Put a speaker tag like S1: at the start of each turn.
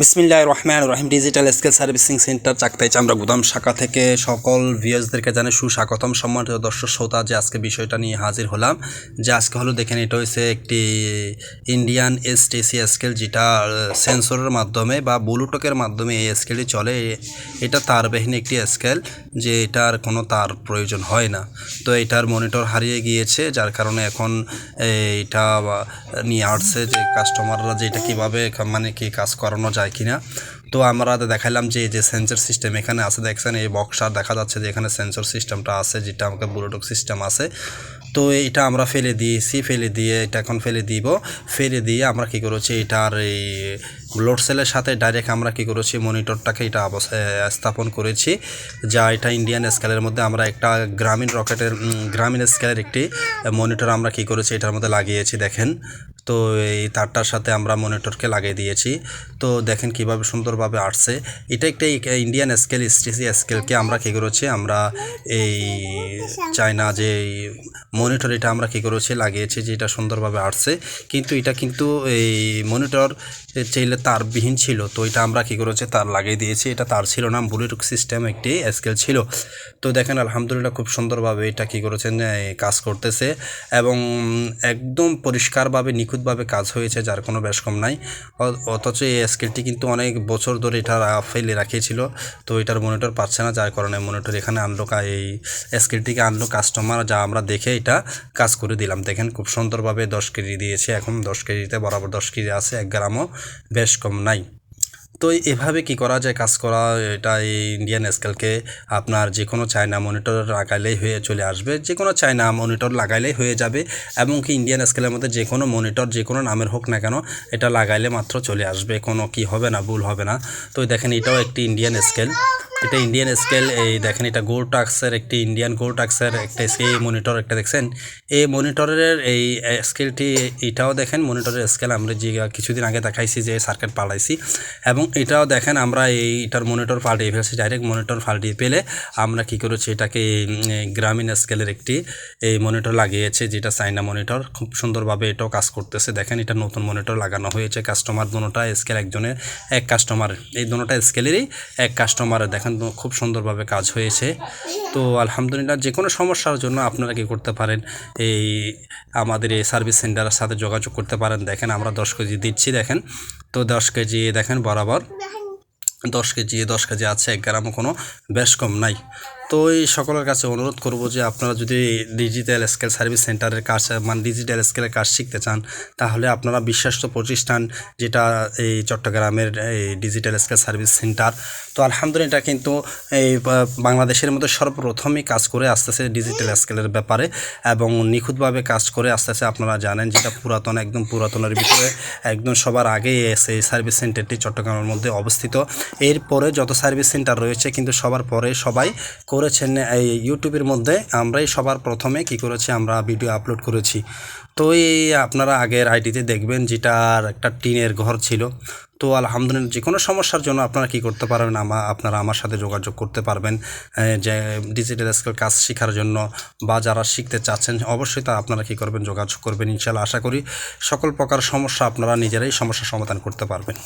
S1: বিসমিল্লাহ রহমান রহিম। Digital scale servicing centre Chaktai চামড়া গুদাম শাখা থেকে সকল ভিউয়ার্সদেরকে জানে সুস্বাগতম। সম্মানিত দর্শক শ্রোতা, যে আজকে বিষয়টা নিয়ে হাজির হলাম, যে আজকে হলো দেখেন, এটা হয়েছে একটি ইন্ডিয়ান এসটিসি স্কেল যেটা সেন্সরের মাধ্যমে বা ব্লুটুথের মাধ্যমে এই স্কেলটি চলে। এটা তারবিহীন একটি স্কেল যে এটার কোনো তার প্রয়োজন হয় না। তো এটার মনিটর হারিয়ে গিয়েছে, যার কারণে এখন এইটা নিয়ে আসছে যে কাস্টমাররা যে এটা কীভাবে মানে কি কাজ করানো যায়। কিনা। তো আমরা দেখালাম যে যে সেন্সর সিস্টেম এখানে আছে, দেখছেন এই বক্সার দেখা যাচ্ছে যে এখানে সেন্সর সিস্টেমটা আছে, যেটা আমাকে ব্লুটুথ সিস্টেম আছে। তো এটা আমরা ফেলে দিয়েছি, ফেলে দিয়ে এটা এখন ফেলে দিব। ফেলে দিয়ে আমরা কি করেছি, এটার এই লোড সেলের সাথে ডাইরেক্ট আমরা কি করেছি মনিটরটাকে এটা অবস্থায় স্থাপন করেছি। যা এটা ইন্ডিয়ান স্কেলের মধ্যে আমরা একটা গ্রামীণ রকেটের গ্রামীণ স্কেলের একটি মনিটর আমরা কি করেছি, এটার মধ্যে লাগিয়েছি, দেখেন। তো এই তারটার সাথে আমরা মনিটরকে লাগিয়ে দিয়েছি। তো দেখেন কীভাবে সুন্দরভাবে আসছে। এটা একটা ইন্ডিয়ান স্কেল স্টিসি স্কেলকে আমরা কী করেছি? আমরা এই চায়না যে মনিটর, এটা আমরা কী করেছি? লাগিয়েছি যে এটা সুন্দরভাবে আসছে। কিন্তু এটা কিন্তু এই মনিটর চাইলে তারবিহীন ছিল। তো এটা আমরা কী করেছি? তার লাগিয়ে দিয়েছি। এটা তার ছিল না ব্লুটুথ সিস্টেম একটি স্কেল ছিল। তো দেখেন আলহামদুলিল্লাহ খুব সুন্দরভাবে এটা কী করেছেন কাজ করতেছে। এবং একদম পরিষ্কারভাবে নিখুঁতভাবে কাজ হয়েছে, যার কোনো বেশ কম নাই। অথচ এই স্কেলটি কিন্তু অনেক বছর ধরে এটা ফেলে রাখিয়েছিল। তো এটার মনিটর পাচ্ছে না, যার কারণে মনিটর এখানে আনলো এই স্কেলটিকে আনলো কাস্টমার যা আমরা দেখে এটা কাজ করে দিলাম। দেখেন খুব সুন্দরভাবে দশ কেজি দিয়েছে, এখন দশ কেজিতে বরাবর দশ কেজি আছে, এক গ্রামও বেশ কম নাই। তো এভাবে কি করা যায়? কাজ করা, এটা এই ইন্ডিয়ান স্কেলকে আপনার যে কোনো চায়না মনিটর লাগাইলেই হয়ে চলে আসবে। যে কোনো চায়না মনিটর লাগাইলেই হয়ে যাবে এবং কি ইন্ডিয়ান স্কেলের মধ্যে যে কোনো মনিটর যে কোনো নামের হোক না কেন, এটা লাগাইলে মাত্র চলে আসবে। কোনো কি হবে না, ভুল হবে না। তো দেখেন এটাও একটি ইন্ডিয়ান স্কেল এটা ইন্ডিয়ান স্কেল এই দেখেন এটা গোল টাক্সের একটি ইন্ডিয়ান গোল টাক্সের একটা সেই মনিটর একটা দেখছেন। এই মনিটরের এই স্কেলটি এটাও দেখেন মনিটরের স্কেল আমরা যে কিছুদিন আগে দেখাইছি যে সার্কিট পাল্টাইছি এবং এটাও দেখেন, আমরা এই এটার মনিটর পাল্টিয়ে ফেলছি ডাইরেক্ট মনিটর পাল্টিয়ে পেলে আমরা কি করেছি, এটাকে গ্রামীণ স্কেলের একটি এই মনিটর লাগিয়েছে, যেটা চাইনা মনিটর খুব সুন্দরভাবে এটাও কাজ করতেছে। দেখেন, এটা নতুন মনিটর লাগানো হয়েছে কাস্টমার দুটোটা স্কেল একজনের, এক কাস্টমার এই দুটোটা স্কেলেরই এক কাস্টমারের দেখেন খুব সুন্দরভাবে কাজ হয়েছে। তো আলহামদুলিল্লাহ যে কোনো সমস্যার জন্য আপনারা কী করতে পারেন, এই আমাদের এই সার্ভিস সেন্টারের সাথে যোগাযোগ করতে পারেন। দেখেন আমরা দশ কেজি দিচ্ছি, দেখেন। তো দশ কেজি, দেখেন বরাবর। দশ কেজি দশ কেজি আছে, এক গ্রামও কোনো বেশ কম নাই। তো এই সকলের কাছে অনুরোধ করব যে আপনারা যদি ডিজিটাল স্কেল সার্ভিস সেন্টারের কাজ মানে ডিজিটাল স্কেলের কাজ শিখতে চান, তাহলে আপনারা বিশ্বাস্ত প্রতিষ্ঠান যেটা এই চট্টগ্রামের এই ডিজিটাল স্কেল সার্ভিস সেন্টার তো আলহামদুলিল্লাহ এটা কিন্তু এই বাংলাদেশের মধ্যে সর্বপ্রথমই কাজ করে আসতেছে ডিজিটাল স্কেলের ব্যাপারে এবং নিখুঁতভাবে কাজ করে আসতেছে। আপনারা জানেন যেটা পুরাতন, একদম পুরাতনের ভিতরে, একদম সবার এসে এই সার্ভিস সেন্টারটি চট্টগ্রামের মধ্যে অবস্থিত। এরপরে যত সার্ভিস সেন্টার রয়েছে, কিন্তু সবার পরে সবাই করেছেন এই ইউটিউবের মধ্যে, আমরাই সবার প্রথমে কি করেছি, আমরা ভিডিও আপলোড করেছি। তো এই আপনারা আগের আইডিতে দেখবেন যেটার একটা টিনের ঘর ছিল। তো আলহামদুলিল্লাহ যে কোনো সমস্যার জন্য আপনারা কি করতে পারবেন, আমা, আপনারা আমার সাথে যোগাযোগ করতে পারবেন যে ডিজিটাল স্কেল কাজ শেখার জন্য বা যারা শিখতে চাচ্ছেন, অবশ্যই তা আপনারা কি করবেন, যোগাযোগ করবেন ইনশাল্লাহ আশা করি সকল প্রকার সমস্যা আপনারা নিজেরাই সমস্যার সমাধান করতে পারবেন।